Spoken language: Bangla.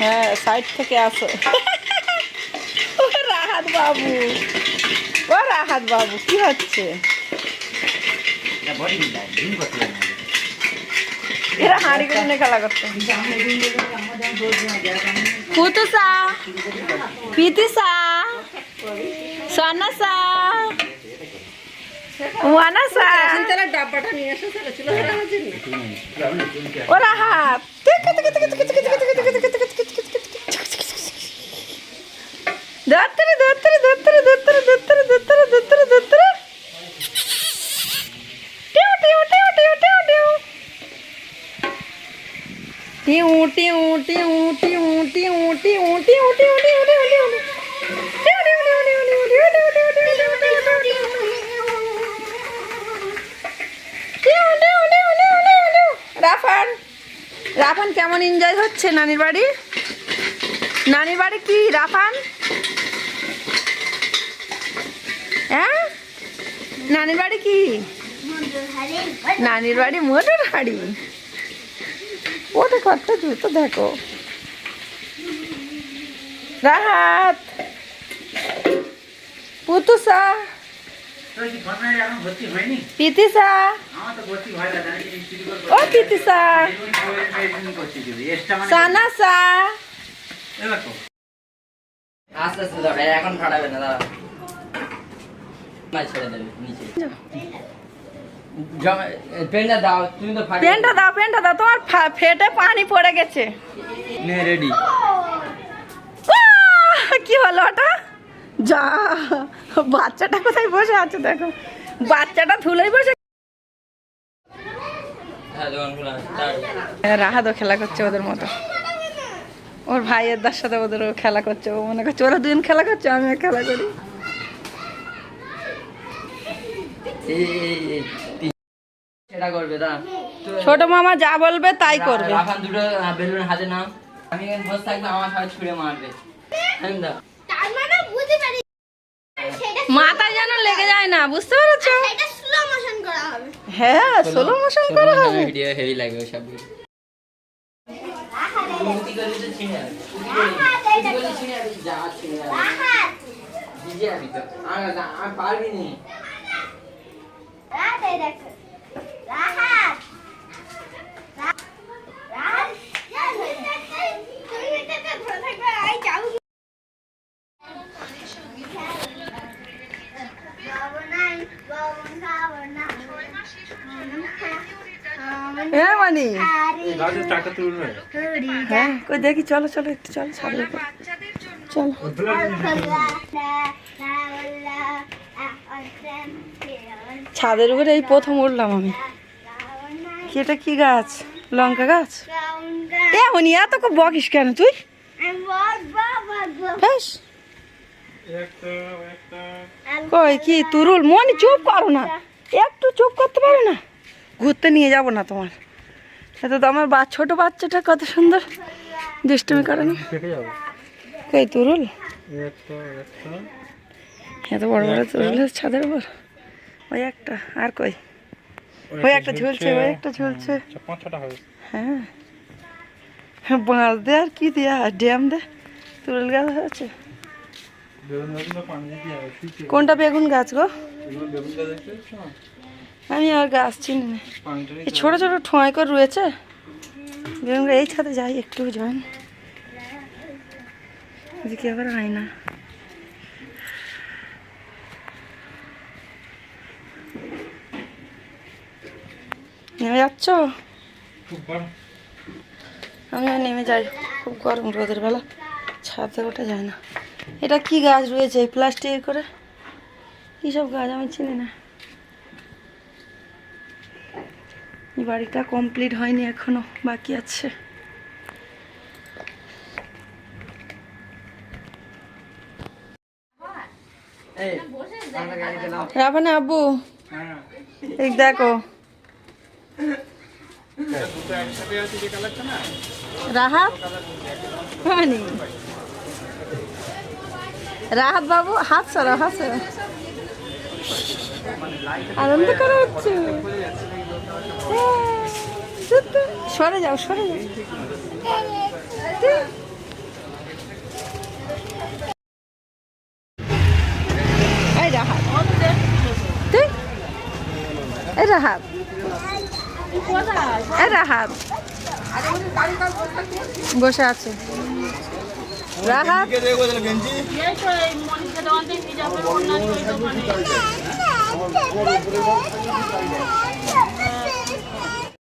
হ্যাঁ সাইড থেকে আসো। রাহাত বাবু। ও রাহাত বাবু, কি হচ্ছে? এরা হাঁড়ি করে নিয়ে খেলা করতো পুতুসা, পিতিসা সোনাসা ওয়ানাসা ডাব্বাটা নিয়ে এসে তাহলে ছিল ও রাহাত দত্তরে দত্তরে দত্তরে দত্তরে দত্তরে দত্তরে দত্তরে দত্তরে টিউ টিউ টিউ টিউ টিউ টিউ টিউ টিউ টিউ টিউ রাফান কেমন এনজয় হচ্ছে নানির বাড়ি? নানির বাড়ি কি রাফান? হ্যাঁ? নানির বাড়ি কি? নানির বাড়ি মোটর হাড়ি। ও দেখো একটা জুতো দেখো। রাহাত। পুতুসা। পিতিসা। ও পিতিসা সানাসা আস্তে আস্তে দাও এখন ফাটাবে না দাঁড়া। ছেড়ে দেবে নিচে। পেনটা দাও তুমি তো পেনটা দাও পেনটা দাও তোমার ফা- ফেটে পানি পড়ে গেছে। নে রেডি কি হলো ওটা? যা বাচ্চাটা কোথায় বসে আছে দেখো। বাচ্চাটা ধুলোই বসে হ্যাঁ দোকান খোলা start। রাহাদও খেলা করছে ওদের মতো। ওর ভাইয়ের দার সাথে ওদেরও খেলা করছে ও মনে করছে ওরা দুজন খেলা করছে আমিও খেলা করি। সেটা করবে ছোট মামা যা বলবে তাই করবে। রাফান দুটো বেলুন হাতে নাও আমি বসে থাকব আমার সবাই ছুঁড়ে মারবে। হ্যাঁ। মানে মাথায় যেন লেগে যায় না বুঝতে পেরেছ? করা হবে। হ্যাঁ সোলো মোশন করা হবে। ভিডিও হেভি লাগবে সব। উন্নতি পারবি তো ছিঁড়ে যাবে। উন্নতি করলে ছিঁড়ে যাবে, যা ছিঁড়ে যাবে। রাহাত ভিজে যাবি তো। আর না, আর পারবি নি। রাহাত এই দেখো রাহাত রা- রাহাত তুমি এটাতে ধরে থাকবে আই যাও বাবু নাই বাবু খাব না হ্যাঁ মানি। হ্যাঁ কই দেখি চলো চলো একটু চলো ছাদের উপর চলো। ছাদের উপরে এই প্রথম উঠলাম আমি। কি এটা কি গাছ? লঙ্কা গাছ? এমনই এত খুব বকিস কেন তুই? ব্যাস কই কি তুরুল? মনি চুপ করো না। একটু চুপ করতে পারো না? ঘুরতে নিয়ে যাব না তোমার। এত তো আমার বা ছোট বাচ্চাটা কত সুন্দর। দুষ্টুমি করে না? কই তুরুল? এত বড় বড় তুরুল ছাদের উপর? ওই একটা। আর কই? ওই একটা ঝুলছে। ওই একটা ঝুলছে। হ্যাঁ বাঁশ দে আর কি দিয়া ড্যাম দে। তুরুল গাছ আছে কোনটা বেগুন গাছ গো? আমি আর গাছ চিনি না। এই ছোট ছোট ঠোঁয়াই করে রয়েছে। বেগুন এই ছাদে যাই, একটু যান এদিকে আবার আয়না। নেমে যাচ্ছ? আমি আর নেমে যাই। খুব গরম রোদের বেলা। ছাদে ওটা যায় না। এটা কি গাছ রয়েছে? প্লাস্টিকের করে? কী সব গাছ আমি চিনি না। বাড়িটা কমপ্লিট হয়নি এখনও বাকি আছে। রাফানে আব্বু এই দেখো। রাহাত হয়নি। রাহাত বাবু, হাত সরা হাত সরা। আনন্দ করা হচ্ছে। সরে যাও সরে যাও। এই রাহাত। এই রাহাত। এই বসে আছে। রাহাত?